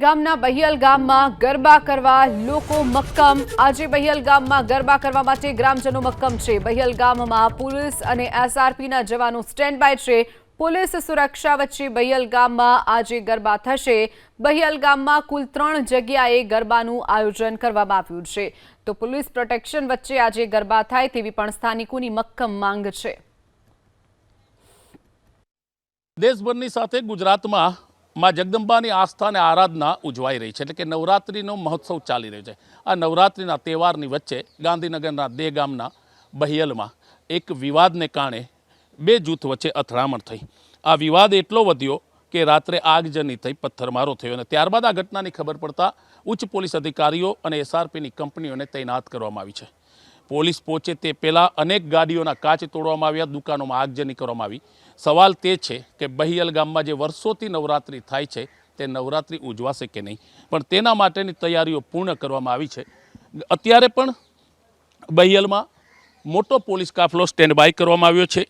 ગામના બહિયલ ગામમાં ગરબા કરવા લોકો મક્કમ. આજે બહિયલ ગામમાં ગરબા કરવા માટે ગ્રામજનો મક્કમ છે. બહિયલ ગામમાં પોલીસ અને એસઆરપીના જવાનો સ્ટેન્ડ બાય છે. પોલીસ સુરક્ષા વચ્ચે બહિયલ ગામમાં આજે ગરબા થશે. બહિયલ ગામમાં કુલ ત્રણ જગ્યાએ ગરબાનું આયોજન કરવામાં આવ્યું છે. તો પોલીસ પ્રોટેક્શન વચ્ચે આજે ગરબા થાય તેવી પણ સ્થાનિકોની મક્કમ માંગ છે. દેશભરની સાથે ગુજરાતમાં માં જગદંબાની આસ્થા અને આરાધના ઉજવાઈ રહી છે. એટલે કે નવરાત્રિનો મહોત્સવ ચાલી રહ્યો છે. આ નવરાત્રિના તહેવારની વચ્ચે ગાંધીનગરના દે ગામના બહિયલમાં એક વિવાદને કારણે બે જૂથ વચ્ચે અથડામણ થઈ. આ વિવાદ એટલો વધ્યો કે રાત્રે આગજની થઈ પથ્થરમારો થયો અને ત્યારબાદ આ ઘટનાની ખબર પડતા ઉચ્ચ પોલીસ અધિકારીઓ અને એસઆરપીની કંપનીઓને તૈનાત કરવામાં આવી છે. પોલીસ પહોંચે તે પહેલાં અનેક ગાડીઓના કાચ તોડવામાં આવ્યા, દુકાનોમાં આગજની કરવામાં આવી. સવાલ તે છે કે બહિયલ ગામમાં જે વર્ષોથી નવરાત્રિ થાય છે, તે નવરાત્રિ ઉજવાશે કે નહીં? પણ તેના માટેની તૈયારીઓ પૂર્ણ કરવામાં આવી છે. અત્યારે પણ બહિયલમાં મોટો પોલીસ કાફલો સ્ટેન્ડ બાય કરવામાં આવ્યો છે.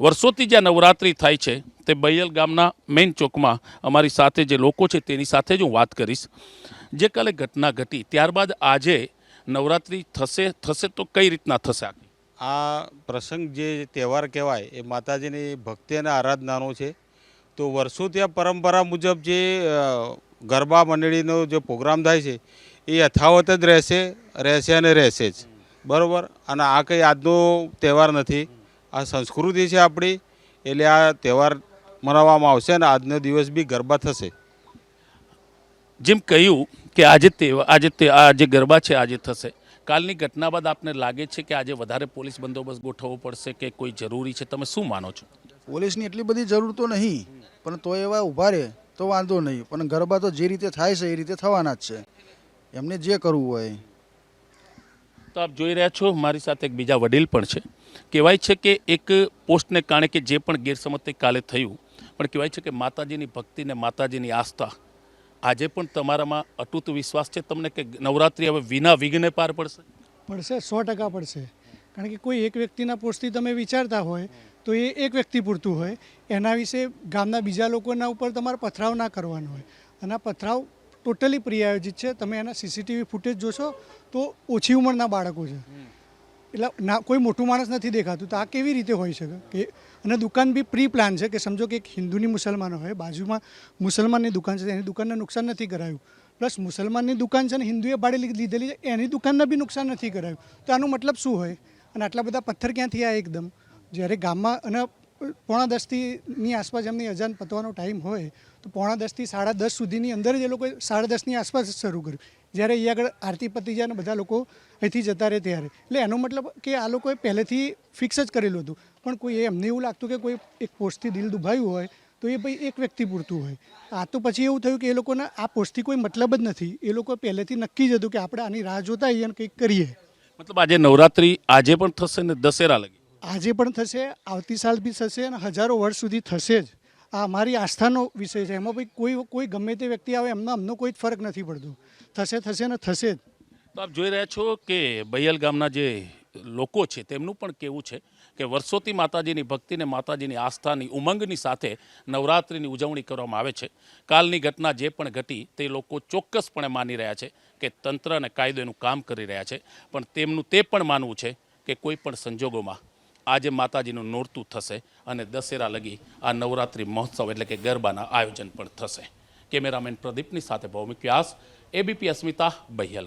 વર્ષોથી જ્યાં નવરાત્રિ થાય છે, તે બહિયલ ગામના મેઇન ચોકમાં અમારી સાથે જે લોકો છે, તેની સાથે જ હું વાત કરીશ. જે કાલે ઘટના ઘટી, ત્યારબાદ આજે નવરાત્રિ થશે થશે તો કઈ રીતના થશે આખી? આ પ્રસંગ જે તહેવાર કહેવાય એ માતાજીની ભક્તિ અને આરાધનાનો છે. તો વર્ષોથી આ પરંપરા મુજબ જે ગરબા મંડળીનો જે પ્રોગ્રામ થાય છે એ યથાવત જ રહેશે રહેશે અને રહેશે જ. બરાબર? અને આ કંઈ આજનો તહેવાર નથી. આ સંસ્કૃતિ છે આપણી એટલે આ તહેવાર મનાવવામાં આવશે અને આજનો દિવસ બી ગરબા થશે. જેમ કહ્યું કે આજે તે આજે તે આ જે ગરબા છે આજે થશે. કાલની ઘટના બાદ આપને લાગે છે કે આજે વધારે પોલીસ બંદોબસ્ત ગોઠવવો પડશે કે કોઈ જરૂરી છે? તમે શું માનો છો? પોલીસની એટલી બધી જરૂર તો નહીં પણ તો એવા ઊભા રહે તો વાંધો નહીં. પણ ગરબા તો જે રીતે થાય છે એ રીતે થવાના જ છે. એમને જે કરવું હોય. તો આપ જોઈ રહ્યા છો મારી સાથે એક બીજા વડીલ પણ છે. કહેવાય છે કે એક પોસ્ટને કારણે કે જે પણ ગેરસમજ કાલે થયું પણ કહેવાય છે કે માતાજીની ભક્તિ ને માતાજીની આસ્થા આજે પણ તમારામાં અટૂટ વિશ્વાસ છે તમને કે નવરાત્રિ હવે વિના વિઘ્ને પાર પડશે? પડશે, સો ટકા પડશે. કારણ કે કોઈ એક વ્યક્તિના પોસ્ટથી તમે વિચારતા હોય, તો એ એક વ્યક્તિ પૂરતું હોય. એના વિશે ગામના બીજા લોકોના ઉપર તમારે પથરાવ ના કરવાનો હોય. અને આ પથરાવ ટોટલી પ્રિયાયોજિત છે. તમે એના સીસીટીવી ફૂટેજ જોશો, તો ઓછી ઉંમરના બાળકો છે. એટલે ના, કોઈ મોટું માણસ નથી દેખાતું. તો આ કેવી રીતે હોઈ શકે કે, અને દુકાન બી પ્રી પ્લાન છે કે સમજો કે એક હિન્દુની મુસલમાન હોય, બાજુમાં મુસલમાનની દુકાન છે, એની દુકાનને નુકસાન નથી કરાયું. પ્લસ મુસલમાનની દુકાન છે ને હિન્દુએ ભાડે લીધેલી છે, એની દુકાનને બી નુકસાન નથી કરાયું. તો આનો મતલબ શું હોય? અને આટલા બધા પથ્થર ક્યાંથી આ એકદમ? જ્યારે ગામમાં અને પોણા દસથીની આસપાસ એમની અજાન પતવાનો ટાઈમ હોય, તો પોણા દસથી સાડા દસ સુધીની અંદર જ એ લોકોએ સાડા દસની આસપાસ શરૂ કર્યું. જ્યારે અહીંયા આગળ આરતી પતી જાય અને બધા લોકો અહીંથી જતા રહે ત્યારે. એટલે એનો મતલબ કે આ લોકોએ પહેલેથી ફિક્સ જ કરેલું હતું. પણ કોઈ એમને એવું લાગતું કે કોઈ એક પોસ્ટથી દિલ દુભાયું હોય, તો એ ભાઈ એક વ્યક્તિ પૂરતું હોય. આ તો પછી એવું થયું કે એ લોકોના આ પોસ્ટથી કોઈ મતલબ જ નથી. એ લોકો પહેલેથી નક્કી જ હતું કે આપણે આની રાહ જોતા અને કંઈક કરીએ. મતલબ આજે નવરાત્રી આજે પણ થશે ને દશેરા લગી? આજે પણ થશે, આવતી સાલ બી થશે અને હજારો વર્ષ સુધી થશે જ. આ અમારી આસ્થાનો વિષય છે. એમાં ભાઈ કોઈ કોઈ ગમે તે વ્યક્તિ આવે, એમના અમનો કોઈ જ ફરક નથી પડતો. થશે થશે ને થશે જ. તો આપ જોઈ રહ્યા છો કે બૈયલ ગામના જે લોકો છે, તેમનું પણ કહેવું છે કે વર્ષોથી માતાજીની ભક્તિને, માતાજીની આસ્થાની ઉમંગની સાથે નવરાત્રિની ઉજવણી કરવામાં આવે છે. કાલની ઘટના જે પણ ઘટી, તે લોકો ચોક્કસપણે માની રહ્યા છે કે તંત્ર અને કાયદો એનું કામ કરી રહ્યા છે. પણ તેમનું તે પણ માનવું છે કે કોઈ પણ સંજોગોમાં આજે માતાજીનું નોરતું થશે અને દશેરા લગી આ નવરાત્રિ મહોત્સવ એટલે કે ગરબાના આયોજન પણ થશે. કેમેરામેન પ્રદીપની સાથે ભૌમિક વ્યાસ, એબીપી અસ્મિતા, બહિયલ.